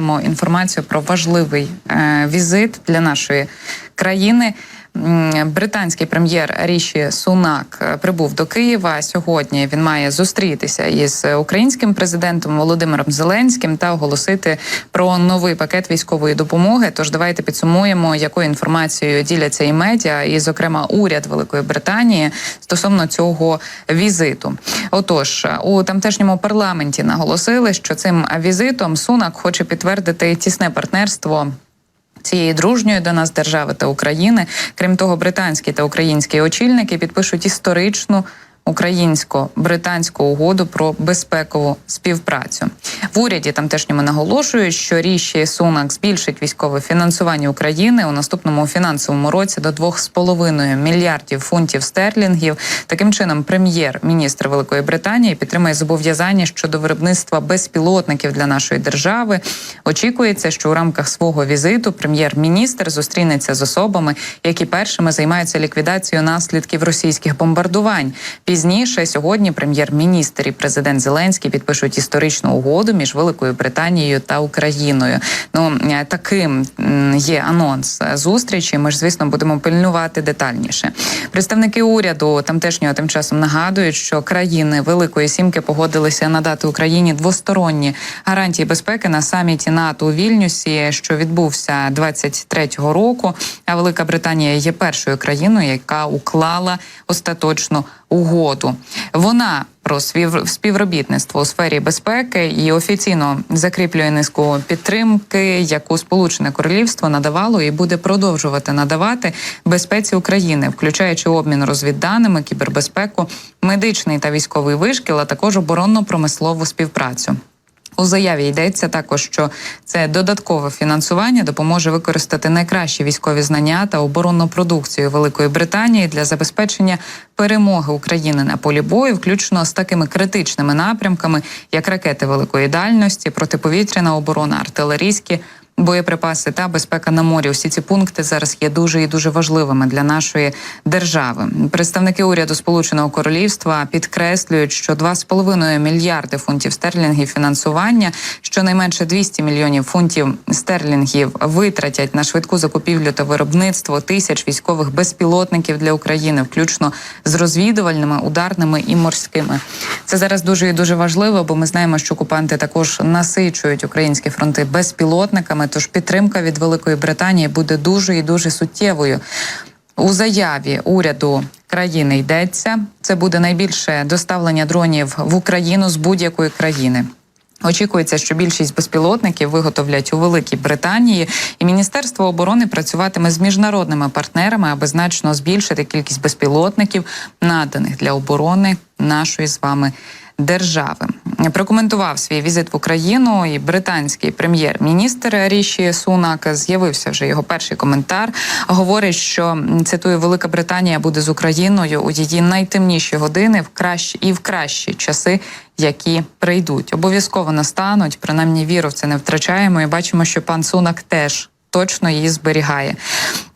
маємо інформацію про важливий е, візит для нашої країни. Британський прем'єр Ріші Сунак е, прибув до Києва. Сьогодні він має зустрітися із українським президентом Володимиром Зеленським та оголосити про новий пакет військової допомоги. Тож давайте підсумуємо, якою інформацією діляться і медіа, і, зокрема, уряд Великої Британії стосовно цього візиту. Отож, у тамтешньому парламенті наголосили, що цим візитом Сунак хоче підтвердити тісне партнерство цієї дружньої до нас держави та України. Крім того, британські та українські очільники підпишуть історичну. Українсько-британську угоду про безпекову співпрацю в уряді тамтешньому наголошують, що ріші Сунак збільшить військове фінансування України у наступному фінансовому році до 2,5 мільярдів фунтів стерлінгів. Таким чином, прем'єр-міністр Великої Британії підтримує зобов'язання щодо виробництва безпілотників для нашої держави. Очікується, що у рамках свого візиту прем'єр-міністр зустрінеться з особами, які першими займаються ліквідацією наслідків російських бомбардувань. Пізніше сьогодні прем'єр-міністр і президент Зеленський підпишуть історичну угоду між Великою Британією та Україною. Ну е, таким є анонс зустрічі. Ми ж звісно будемо пильнувати детальніше. Представники уряду тамтешнього тим часом нагадують, що країни Великої Сімки погодилися надати Україні двосторонні гарантії безпеки на саміті НАТО у Вільнюсі, що відбувся 23-го року. А Велика Британія є першою країною, яка уклала остаточну угоду. Вона про спів- співробітництво у сфері безпеки і офіційно закріплює низку підтримки, яку Сполучене Королівство надавало і буде продовжувати надавати безпеці України, включаючи обмін розвідданими, кібербезпеку, медичний та військовий вишкіл, а також оборонно-промислову співпрацю. У заяві йдеться також, що це додаткове фінансування допоможе використати найкращі військові знання та оборонну продукцію Великої Британії для забезпечення перемоги України на полі бою, включно з такими критичними напрямками, як ракети великої дальності, протиповітряна оборона, артилерійські. Боєприпаси та безпека на морі. Усі ці пункти зараз є дуже і дуже важливими для нашої держави. Представники уряду Сполученого Королівства підкреслюють, що 2,5 мільярди фунтів стерлінгів фінансування, щонайменше 200 мільйонів фунтів стерлінгів витратять на швидку закупівлю та виробництво тисяч військових безпілотників для України, включно з розвідувальними, ударними і морськими. Це зараз дуже і дуже важливо, бо ми знаємо, що окупанти також насичують українські фронти безпілотниками. Тож підтримка від Великої Британії буде дуже і дуже суттєвою. У заяві уряду країни йдеться. Це буде найбільше доставлення дронів в Україну з будь-якої країни. Очікується, що більшість безпілотників виготовлять у Великій Британії, і Міністерство оборони працюватиме з міжнародними партнерами, аби значно збільшити кількість безпілотників, наданих для оборони нашої з вами держави. Прокоментував свій візит в Україну і британський прем'єр-міністр Ріші Сунак. З'явився вже його перший коментар. Говорить, що цитую, Велика Британія буде з Україною у її найтемніші години в кращі і в кращі часи, які прийдуть. Обов'язково настануть. Принаймні віру в це не втрачаємо. І бачимо, що пан Сунак теж точно її зберігає.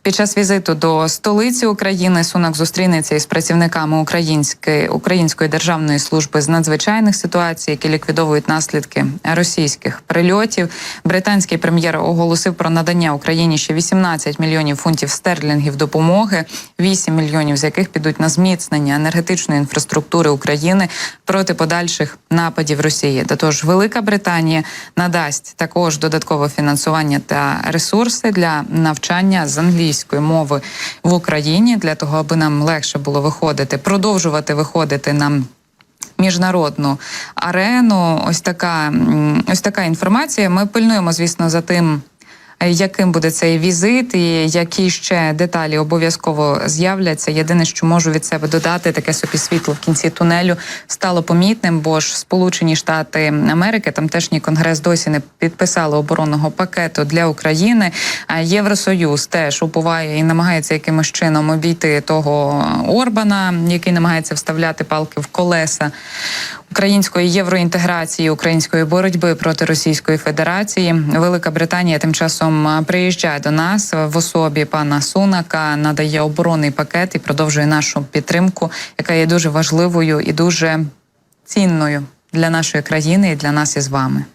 Під час візиту до столиці України Сунак зустрінеться із працівниками української української державної служби з надзвичайних ситуацій, які ліквідовують наслідки російських прильотів. Британський прем'єр оголосив про надання Україні ще 18 мільйонів фунтів стерлінгів допомоги, 8 мільйонів з яких підуть на зміцнення енергетичної інфраструктури України проти подальших нападів Росії. До того ж, Велика Британія надасть також додаткове фінансування та ресурси для навчання з англійської мови в Україні для того, аби нам легше було виходити, продовжувати виходити нам. Міжнародну арену, ось така ось така інформація. Ми пильнуємо, звісно, за тим, яким буде цей візит, і які ще деталі обов'язково з'являться. Єдине, що можу від себе додати, таке собі світло в кінці тунелю стало помітним, бо ж Сполучені Штати Америки, тамтешній конгрес досі не підписали оборонного пакету для України. А Євросоюз теж уповає і намагається якимось чином обійти того Орбана, який намагається вставляти палки в колеса української євроінтеграції, української боротьби проти Російської Федерації. Велика Британія тим часом приїжджає до нас в особі пана Сунака, надає оборонний пакет і продовжує нашу підтримку, яка є дуже важливою і дуже цінною для нашої країни і для нас із вами.